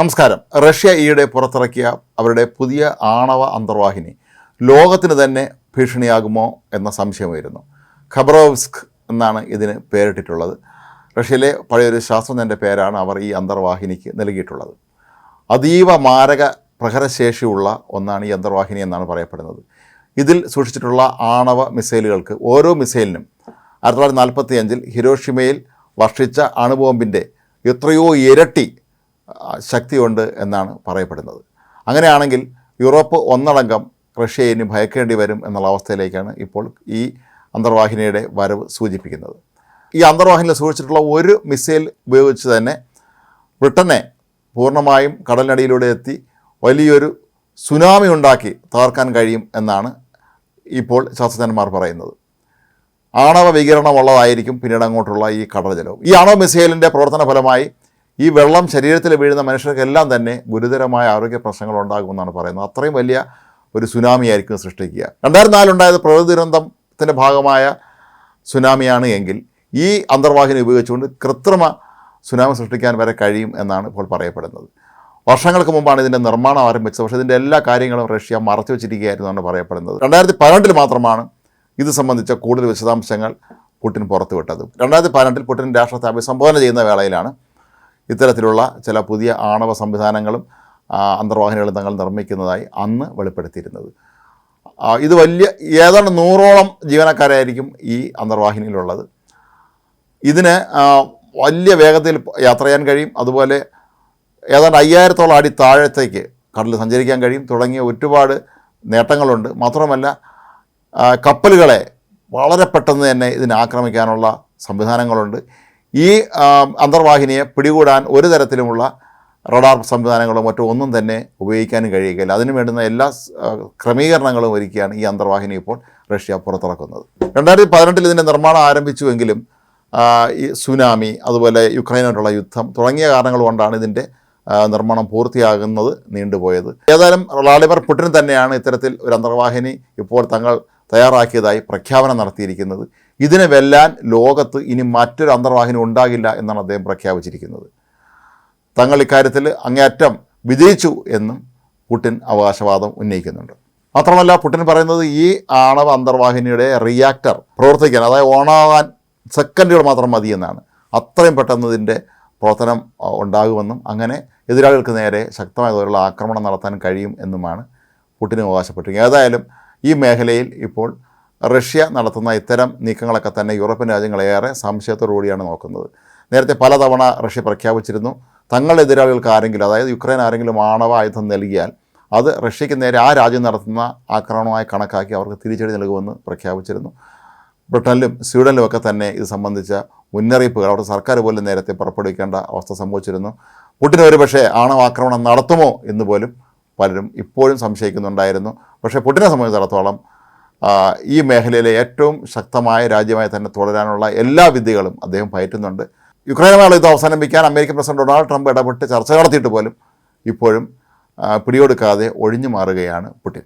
നമസ്കാരം. റഷ്യ ഈയിടെ പുറത്തിറക്കിയ അവരുടെ പുതിയ ആണവ അന്തർവാഹിനി ലോകത്തിന് തന്നെ ഭീഷണിയാകുമോ എന്ന സംശയമായിരുന്നു. ഖബറോവ്സ്ക് എന്നാണ് ഇതിന് പേരിട്ടിട്ടുള്ളത്. റഷ്യയിലെ പഴയൊരു ശാസ്ത്രജ്ഞന്റെ പേരാണ് അവർ ഈ അന്തർവാഹിനിക്ക് നൽകിയിട്ടുള്ളത്. അതീവ മാരക പ്രഹരശേഷിയുള്ള ഒന്നാണ് ഈ അന്തർവാഹിനി എന്നാണ് പറയപ്പെടുന്നത്. ഇതിൽ സൂക്ഷിച്ചിട്ടുള്ള ആണവ മിസൈലുകൾക്ക് ഓരോ മിസൈലിനും ആയിരത്തി തൊള്ളായിരത്തി നാൽപ്പത്തി അഞ്ചിൽ ഹിരോഷിമയിൽ വർഷിച്ച അണുബോംബിന്റെ എത്രയോ ഇരട്ടി ശക്തിയുണ്ട് എന്നാണ് പറയപ്പെടുന്നത്. അങ്ങനെയാണെങ്കിൽ യൂറോപ്പ് ഒന്നടങ്കം റഷ്യയെ ഇനി ഭയക്കേണ്ടി വരും എന്നുള്ള അവസ്ഥയിലേക്കാണ് ഇപ്പോൾ ഈ അന്തർവാഹിനിയുടെ വരവ് സൂചിപ്പിക്കുന്നത്. ഈ അന്തർവാഹിനിയിൽ സൂക്ഷിച്ചിട്ടുള്ള ഒരു മിസൈൽ ഉപയോഗിച്ച് തന്നെ ബ്രിട്ടനെ പൂർണമായും കടലിനടിയിലൂടെ എത്തി വലിയൊരു സുനാമി ഉണ്ടാക്കി തകർക്കാൻ കഴിയും എന്നാണ് ഇപ്പോൾ ശാസ്ത്രജ്ഞന്മാർ പറയുന്നത്. ആണവ വികിരണമുള്ളതായിരിക്കും പിന്നീട് അങ്ങോട്ടുള്ള ഈ കടൽ ജലവും ഈ ആണവ മിസൈലിന്റെ പ്രവർത്തന ഫലമായി ഈ വെള്ളം ശരീരത്തിൽ വീഴുന്ന മനുഷ്യർക്കെല്ലാം തന്നെ ഗുരുതരമായ ആരോഗ്യ പ്രശ്നങ്ങൾ ഉണ്ടാകുമെന്നാണ് പറയുന്നത്. അത്രയും വലിയ ഒരു സുനാമി ആയിരിക്കും സൃഷ്ടിക്കുക. രണ്ടായിരത്തി നാലുണ്ടായത് പ്രകൃതി ദുരന്തത്തിന്റെ ഭാഗമായ സുനാമിയാണ് എങ്കിൽ ഈ അന്തർവാഹിനി ഉപയോഗിച്ചുകൊണ്ട് കൃത്രിമ സുനാമി സൃഷ്ടിക്കാൻ വരെ കഴിയും എന്നാണ് ഇപ്പോൾ പറയപ്പെടുന്നത്. വർഷങ്ങൾക്ക് മുമ്പാണ് ഇതിന്റെ നിർമ്മാണം ആരംഭിച്ചത്. പക്ഷേ ഇതിന്റെ എല്ലാ കാര്യങ്ങളും റഷ്യ മറച്ചു വെച്ചിരിക്കുകയായിരുന്നു എന്നാണ് പറയപ്പെടുന്നത്. രണ്ടായിരത്തി പതിനെട്ടിൽ മാത്രമാണ് ഇത് സംബന്ധിച്ച കൂടുതൽ വിശദാംശങ്ങൾ പുടിൻ പുറത്തുവിട്ടത്. രണ്ടായിരത്തി പതിനെട്ടിൽ പുടിൻ രാഷ്ട്രത്തെ അഭിസംബോധന ചെയ്യുന്ന വേളയിലാണ് ഇത്തരത്തിലുള്ള ചില പുതിയ ആണവ സംവിധാനങ്ങളും അന്തർവാഹിനികളും തങ്ങൾ നിർമ്മിക്കുന്നതായി അന്ന് വെളിപ്പെടുത്തിയിരുന്നത്. ഇത് വലിയ ഏതാണ്ട് നൂറോളം ജീവനക്കാരായിരിക്കും ഈ അന്തർവാഹിനിയിലുള്ളത്. ഇതിന് വലിയ വേഗത്തിൽ യാത്ര ചെയ്യാൻ കഴിയും. അതുപോലെ ഏതാണ്ട് അയ്യായിരത്തോളം അടി താഴത്തേക്ക് കടലിൽ സഞ്ചരിക്കാൻ കഴിയും. തുടങ്ങിയ ഒരുപാട് നേട്ടങ്ങളുണ്ട്. മാത്രമല്ല കപ്പലുകളെ വളരെ പെട്ടെന്ന് തന്നെ ഇതിനെ ആക്രമിക്കാനുള്ള സംവിധാനങ്ങളുണ്ട്. ഈ അന്തർവാഹിനിയെ പിടികൂടാൻ ഒരു തരത്തിലുമുള്ള റഡാർ സംവിധാനങ്ങളോ മറ്റോ ഒന്നും തന്നെ ഉപയോഗിക്കാനും കഴിയുകയില്ല. അതിനു വേണ്ടുന്ന എല്ലാ ക്രമീകരണങ്ങളും ഒരുക്കിയാണ് ഈ അന്തർവാഹിനി ഇപ്പോൾ റഷ്യ പുറത്തിറക്കുന്നത്. രണ്ടായിരത്തി പതിനെട്ടിൽ ഇതിന്റെ നിർമ്മാണം ആരംഭിച്ചുവെങ്കിലും ഈ സുനാമി അതുപോലെ യുക്രൈനായിട്ടുള്ള യുദ്ധം തുടങ്ങിയ കാരണങ്ങൾ കൊണ്ടാണ് ഇതിന്റെ നിർമ്മാണം പൂർത്തിയാകുന്നത് നീണ്ടുപോയത്. ഏതായാലും വ്ളാഡിമർ പുടിൻ തന്നെയാണ് ഇത്തരത്തിൽ ഒരു അന്തർവാഹിനി ഇപ്പോൾ തങ്ങൾ തയ്യാറാക്കിയതായി പ്രഖ്യാപനം നടത്തിയിരിക്കുന്നത്. ഇതിനെ വെല്ലാൻ ലോകത്ത് ഇനി മറ്റൊരു അന്തർവാഹിനി ഉണ്ടാകില്ല എന്നാണ് അദ്ദേഹം പ്രഖ്യാപിച്ചിരിക്കുന്നത്. തങ്ങൾ ഇക്കാര്യത്തിൽ അങ്ങേയറ്റം വിജയിച്ചു എന്നും പുടിൻ അവകാശവാദം ഉന്നയിക്കുന്നുണ്ട്. മാത്രമല്ല പുടിൻ പറയുന്നത് ഈ ആണവ അന്തർവാഹിനിയുടെ റിയാക്ടർ പ്രവർത്തിക്കാൻ അതായത് ഓണാകാൻ സെക്കൻഡുകൾ മാത്രം മതി എന്നാണ്. അത്രയും പെട്ടെന്ന് ഇതിന്റെ പ്രവർത്തനം ഉണ്ടാകുമെന്നും അങ്ങനെ എതിരാളികൾക്ക് നേരെ ശക്തമായ തോതിലുള്ള ആക്രമണം നടത്താൻ കഴിയും എന്നുമാണ് പുടിന് അവകാശപ്പെട്ടിരിക്കുന്നത്. ഏതായാലും ഈ മേഖലയിൽ ഇപ്പോൾ റഷ്യ നടത്തുന്ന ഇത്തരം നീക്കങ്ങളൊക്കെ തന്നെ യൂറോപ്യൻ രാജ്യങ്ങളേറെ സംശയത്തോടുകൂടിയാണ് നോക്കുന്നത്. നേരത്തെ പലതവണ റഷ്യ പ്രഖ്യാപിച്ചിരുന്നു തങ്ങളുടെ എതിരാളികൾക്ക് ആരെങ്കിലും അതായത് യുക്രൈൻ ആരെങ്കിലും ആണവ ആയുധം നൽകിയാൽ അത് റഷ്യയ്ക്ക് നേരെ ആ രാജ്യം നടത്തുന്ന ആക്രമണമായി കണക്കാക്കി അവർക്ക് തിരിച്ചടി നൽകുമെന്ന് പ്രഖ്യാപിച്ചിരുന്നു. ബ്രിട്ടനിലും സ്വീഡനിലും ഒക്കെ തന്നെ ഇത് സംബന്ധിച്ച മുന്നറിയിപ്പുകൾ അവിടെ സർക്കാർ പോലും നേരത്തെ പുറപ്പെടുവിക്കേണ്ട അവസ്ഥ സംഭവിച്ചിരുന്നു. പുടിൻ ഒരുപക്ഷേ ആണവാക്രമണം നടത്തുമോ എന്ന് പോലും പലരും ഇപ്പോഴും സംശയിക്കുന്നുണ്ടായിരുന്നു. പക്ഷേ പുടിനെ സംബന്ധിച്ചിടത്തോളം ഈ മേഖലയിലെ ഏറ്റവും ശക്തമായ രാജ്യമായി തന്നെ തുടരാനുള്ള എല്ലാ വിദ്യകളും അദ്ദേഹം പയറ്റുന്നുണ്ട്. യുക്രൈനുമായുള്ള ഇത് അവസാനിപ്പിക്കാൻ അമേരിക്കൻ പ്രസിഡന്റ് ഡൊണാൾഡ് ട്രംപ് ഇടപെട്ട് ചർച്ച നടത്തിയിട്ട് പോലും ഇപ്പോഴും പിടികൊടുക്കാതെ ഒഴിഞ്ഞു മാറുകയാണ് പുടിൻ.